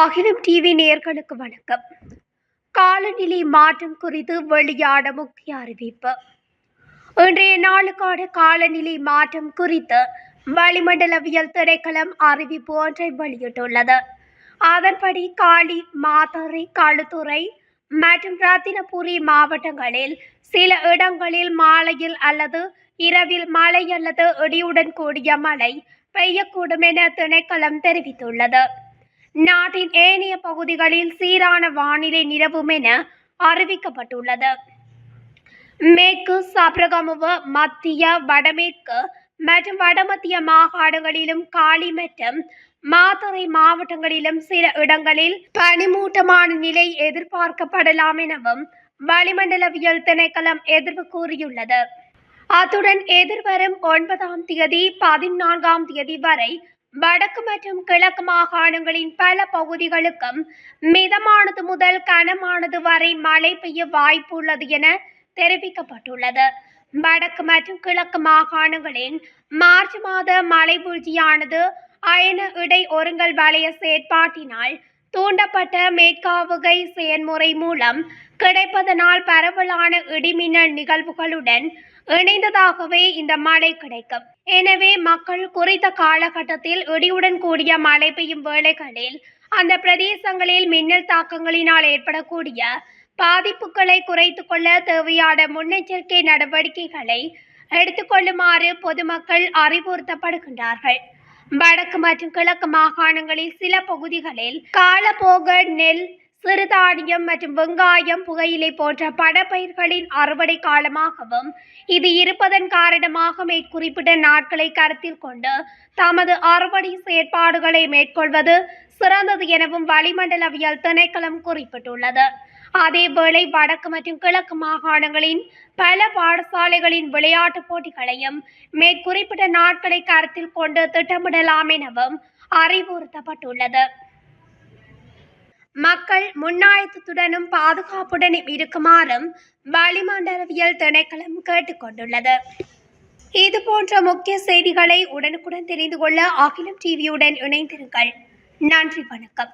அகிலம் டிவி நேர்களுக்கு வணக்கம். காலநிலை மாற்றம் குறித்து வெளியான முக்கிய அறிவிப்பு. இன்றைய நாளுக்கான காலநிலை மாற்றம் குறித்து வளிமண்டலவியல் திணைக்களம் அறிவிப்பு ஒன்றை வெளியிட்டுள்ளது. அதன்படி காளி மாத்தறை களுத்துறை மற்றும் ரத்தினபுரி மாவட்டங்களில் சில இடங்களில் மாலையில் அல்லது இரவில் மழை அல்லது இடியுடன் கூடிய மழை பெய்யக்கூடும் என திணைக்களம் தெரிவித்துள்ளது. நாட்டின் ஏனைய பகுதிகளில் சீரான வானிலை நிலவும் என அறிவிக்கப்பட்டுள்ளது. மேற்கு சப்ரகமுவ மத்திய வடமேற்கு மற்றும் வடமத்திய மாகாணங்களிலும் காலி மற்றும் மாத்தறை மாவட்டங்களிலும் சில இடங்களில் பனிமூட்டமான நிலை எதிர்பார்க்கப்படலாம் எனவும் வளிமண்டலவியல் திணைக்களம் எதிர்வு கூறியுள்ளது. அத்துடன் எதிர்வரும் ஒன்பதாம் தேதி பதினான்காம் தேதி வரை வடக்கு மற்றும் கிழக்கு மாகாணங்களின் பல பகுதிகளுக்கும் மிதமானது முதல் கனமானது வரை மழை பெய்ய வாய்ப்புள்ளது என தெரிவிக்கப்பட்டுள்ளது. வடக்கு மற்றும் கிழக்கு மாகாணங்களின் மார்ச் மாத மழை வீழ்ச்சியானது அயன இடை ஒருங்கல் வளைய செயற்பாட்டினால் தூண்டப்பட்ட மேற்காவுகை செயன்முறை மூலம் கிடைப்பதனால் பரவலான இடிமின்னல் நிகழ்வுகளுடன் இணைந்ததாகவே இந்த மழை கிடைக்கும். எனவே மக்கள் குறித்த காலகட்டத்தில் இடியுடன் கூடிய மழை பெய்யும் வேளைகளில் அந்த பிரதேசங்களில் மின்னல் தாக்கங்களினால் ஏற்படக்கூடிய பாதிப்புகளை குறைத்து கொள்ள தேவையான முன்னெச்சரிக்கை நடவடிக்கைகளை எடுத்துக்கொள்ளுமாறு பொதுமக்கள் அறிவுறுத்தப்படுகின்றார்கள். வடக்கு மற்றும் கிழக்கு மாகாணங்களில் சில பகுதிகளில் காலபோக நெல் சிறுதானியம் மற்றும் வெங்காயம் புகையிலை போன்ற படப்பயிர்களின் அறுவடை காலமாகவும் இது இருப்பதன் காரணமாக மேற்குறிப்பிட்ட நாட்களை கருத்தில் கொண்டு தமது அறுவடை செயற்பாடுகளை மேற்கொள்வது சிறந்தது எனவும் வளிமண்டலவியல் திணைக்களம் குறிப்பிட்டுள்ளது. அதேவேளை வடக்கு மற்றும் கிழக்கு மாகாணங்களின் பல பாடசாலைகளின் விளையாட்டுப் போட்டிகளையும் மேற்குறிப்பிட்ட நாட்களை கருத்தில் கொண்டு திட்டமிடலாம் எனவும் அறிவுறுத்தப்பட்டுள்ளது. மக்கள் முன்னாயத்துடனும் பாதுகாப்புடனும் இருக்குமாறும் வளிமண்டலவியல் திணைக்களம் கேட்டுக்கொண்டுள்ளது இது போன்ற முக்கிய செய்திகளை உடனுக்குடன் தெரிந்து கொள்ள அகிலம் டிவியுடன் இணைந்திருங்கள். நன்றி வணக்கம்.